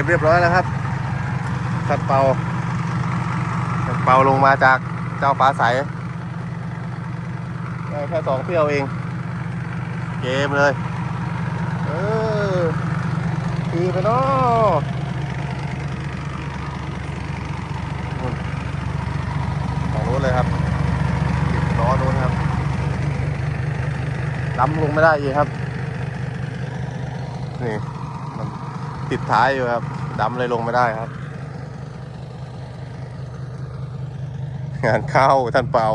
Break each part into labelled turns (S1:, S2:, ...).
S1: มเรียบร้อยแล้วครับสัตว์เป่าสัตว์เป่าลงมาจากเจ้าฟ้าใสได้แค่สองเที่ยวเอง เกมเลย เออคือไปเนาะนู่นฝั่งนู้นเลยครับล้อนู้นครับล้ำลงไม่ได้อีกครับ นี่ ติดท้ายอยู่ครับดำเลยลงไม่ได้ครับ งานเข้าท่านเปา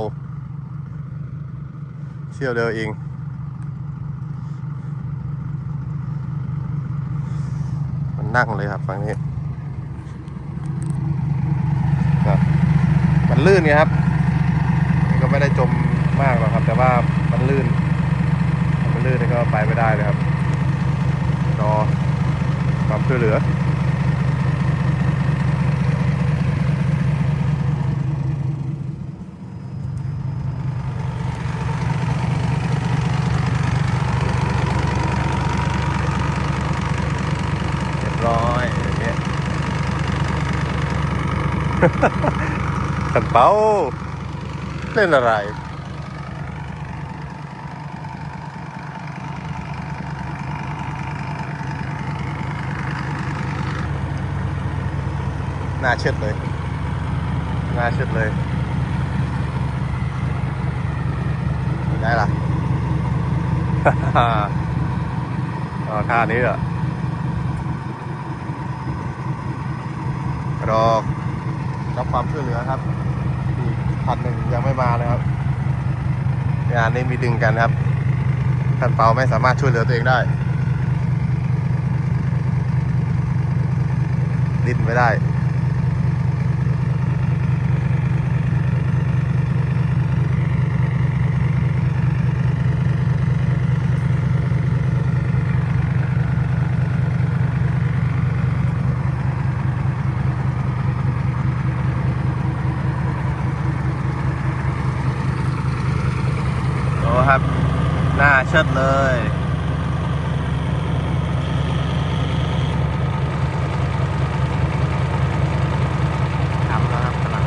S1: เที่ยวเดียวเองมันนั่งเลยครับฝั่งนี้ครับมันลื่นไงครับ ก็ไม่ได้จมมากหรอกครับ แต่ว่ามันลื่นมันลื่นก็ไปไม่ได้เลยครับ ความช่วยเหลือเรียบร้อยอย่างเงี้ยขันเป้าเล่นอะไร หน้าเชิดเลยหน้าเชิดเลยได้ละอ๋อท่านี้เหรอรอรับความช่วยเหลือครับอีกพันหนึ่งยังไม่มาเลยครับงานนี้มีดึงกันครับท่านเปาไม่สามารถช่วยเหลือตัวเองได้ ดิ้นไม่ได้ โอ้ครับ หน้า เชิดเลย ทำแล้วครับกำลัง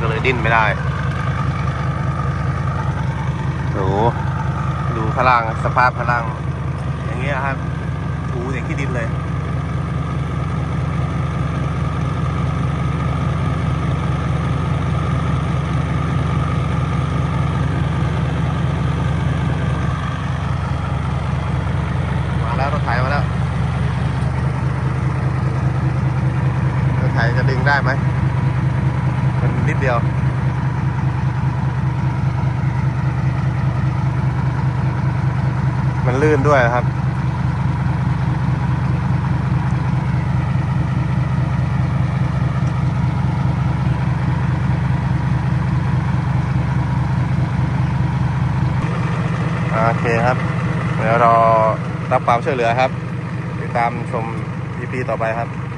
S1: ก็เลยดิ้นไม่ได้ดูดูพลังสภาพพลังอย่างเงี้ยครับถูอย่างที่ดินเลย มาแล้วรถไถมาแล้วรถ ได้ไหมมันนิดเดียวมันลื่นด้วยครับ โอเคครับ เดี๋ยวรอรับความช่วยเหลือครับ ติดตามชม EP ต่อไปครับ